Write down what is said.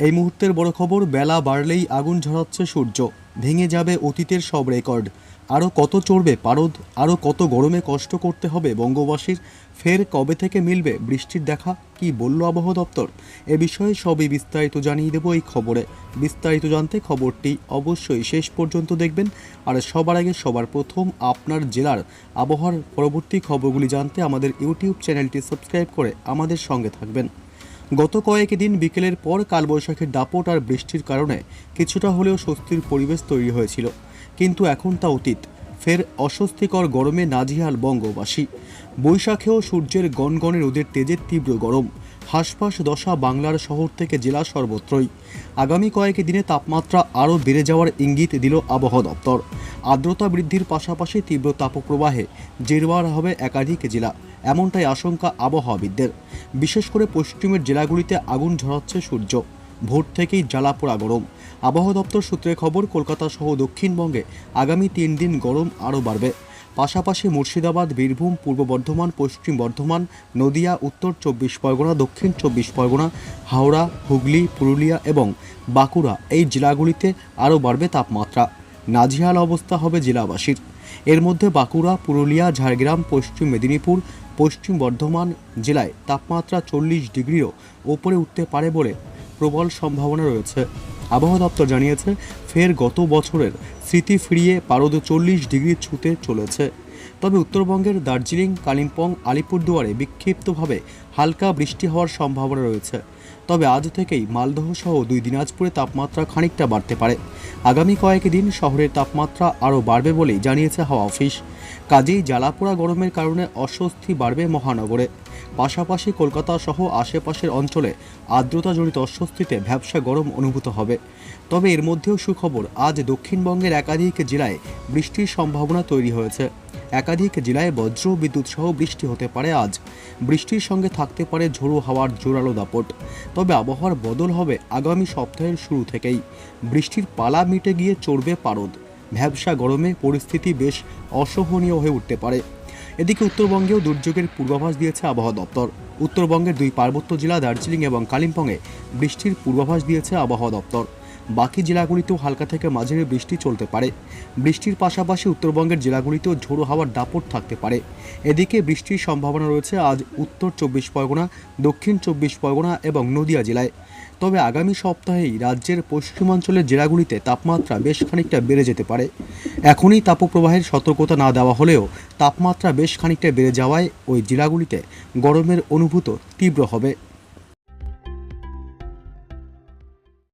এই মুহূর্তের বড় খবর, বেলা বাড়লেই আগুন ঝরাচ্ছে সূর্য। ভেঙে যাবে অতীতের সব রেকর্ড। আরও কত চড়বে পারদ আরও কত গরমে কষ্ট করতে হবে বঙ্গবাসীর? ফের কবে থেকে মিলবে বৃষ্টির দেখা? কি বলল আবহাওয়া দপ্তর? এ বিষয়ে সবই বিস্তারিত জানিয়ে দেবো এই খবরে। বিস্তারিত জানতে খবরটি অবশ্যই শেষ পর্যন্ত দেখবেন। আর সবার আগে সবার প্রথম আপনার জেলার আবহাওয়ার পরবর্তী খবরগুলি জানতে আমাদের ইউটিউব চ্যানেলটি সাবস্ক্রাইব করে আমাদের সঙ্গে থাকবেন। গত কয়েক দিন বিকেলের পর কালবৈশাখীর দাপট আর বৃষ্টির কারণে কিছুটা হলেও স্বস্তির পরিবেশ তৈরি হয়েছিল, কিন্তু এখন তা অতীত। ফের অস্বস্তিকর গরমে নাজিহাল বঙ্গবাসী। বৈশাখেও সূর্যের গনগনে রোদের তেজের তীব্র গরম। হাসফাস দশা বাংলার শহর থেকে জেলা সর্বত্রই। আগামী কয়েক দিনে তাপমাত্রা আরও বেড়ে যাওয়ার ইঙ্গিত দিল আবহাওয়া দপ্তর। আর্দ্রতা বৃদ্ধির পাশাপাশি তীব্র তাপপ্রবাহে জেরবার হবে একাধিক জেলা। এমনটাই আশঙ্কা আবহাওয়াবিদদের। বিশেষ করে পশ্চিমের জেলাগুলিতে আগুন ঝরাচ্ছে সূর্য। ভোর থেকেই জ্বালাপোড়া গরম। আবহাওয়া দপ্তর সূত্রে খবর, কলকাতা সহ দক্ষিণবঙ্গে আগামী তিন দিন গরম আরও বাড়বে। পাশাপাশি মুর্শিদাবাদ, বীরভূম, পূর্ব বর্ধমান, পশ্চিম বর্ধমান, নদিয়া, উত্তর চব্বিশ পরগনা, দক্ষিণ চব্বিশ পরগনা, হাওড়া, হুগলি, পুরুলিয়া এবং বাঁকুড়া এই জেলাগুলিতে আরও বাড়বে তাপমাত্রা। নাজিহাল অবস্থা হবে জেলাবাসীর। এর মধ্যে বাঁকুড়া, পুরুলিয়া, ঝাড়গ্রাম, পশ্চিম মেদিনীপুর, পশ্চিম বর্ধমান জেলায় তাপমাত্রা চল্লিশ ডিগ্রিরও ওপরে উঠতে পারে বলে প্রবল সম্ভাবনা রয়েছে। আবহাওয়া দপ্তর জানিয়েছে, ফের গত বছরের স্মৃতি ফিরিয়ে পারদ চল্লিশ ডিগ্রি ছুঁতে চলেছে। তবে উত্তরবঙ্গের দার্জিলিং, কালিম্পং, আলিপুরদুয়ারে বিক্ষিপ্তভাবে হালকা বৃষ্টি হওয়ার সম্ভাবনা রয়েছে। তবে আজ থেকেই মালদহ সহ দুই দিনাজপুরে তাপমাত্রা খানিকটা বাড়তে পারে। আগামী কয়েক দিন শহরের তাপমাত্রা আরও বাড়বে বলেই জানিয়েছে হাওয়া অফিস। কাজেই জ্বালাপোড়া গরমের কারণে অস্বস্তি বাড়বে মহানগরে। পাশাপাশি কলকাতা সহ আশেপাশের অঞ্চলে আর্দ্রতাজনিত অস্বস্তিতে ভ্যাবসা গরম অনুভূত হবে। তবে এর মধ্যেও সুখবর, আজ দক্ষিণবঙ্গের একাধিক জেলায় বৃষ্টির সম্ভাবনা তৈরি হয়েছে। একাধিক জেলায় বজ্র বিদ্যুৎ সহ বৃষ্টি হতে পারে আজ। বৃষ্টির সঙ্গে থাকতে পারে ঝোড়ো হাওয়ার জোরালো দাপট। তবে আবহাওয়ার বদল হবে আগামী সপ্তাহের শুরু থেকেই। বৃষ্টির পালা মিটে গিয়ে চড়বে পারদ। ভ্যাবসা গরমে পরিস্থিতি বেশ অসহনীয় হয়ে উঠতে পারে। এদিকে উত্তরবঙ্গেও দুর্যোগের পূর্বাভাস দিয়েছে আবহাওয়া দপ্তর। উত্তরবঙ্গের দুই পার্বত্য জেলা দার্জিলিং এবং কালিম্পংয়ে বৃষ্টির পূর্বাভাস দিয়েছে আবহাওয়া দপ্তর। বাকি জেলাগুলিতেও হালকা থেকে মাঝারি বৃষ্টি চলতে পারে। বৃষ্টির পাশাপাশি উত্তরবঙ্গের জেলাগুলিতেও ঝোড়ো হাওয়ার দাপট থাকতে পারে। এদিকে বৃষ্টির সম্ভাবনা রয়েছে আজ উত্তর চব্বিশ পরগনা, দক্ষিণ চব্বিশ পরগনা এবং নদিয়া জেলায়। তবে আগামী সপ্তাহেই রাজ্যের পশ্চিমাঞ্চলের জেলাগুলিতে তাপমাত্রা বেশ খানিকটা বেড়ে যেতে পারে। এখনই তাপপ্রবাহের সতর্কতা না দেওয়া হলেও তাপমাত্রা বেশ খানিকটা বেড়ে যাওয়ায় ওই জেলাগুলিতে গরমের অনুভূত তীব্র হবে।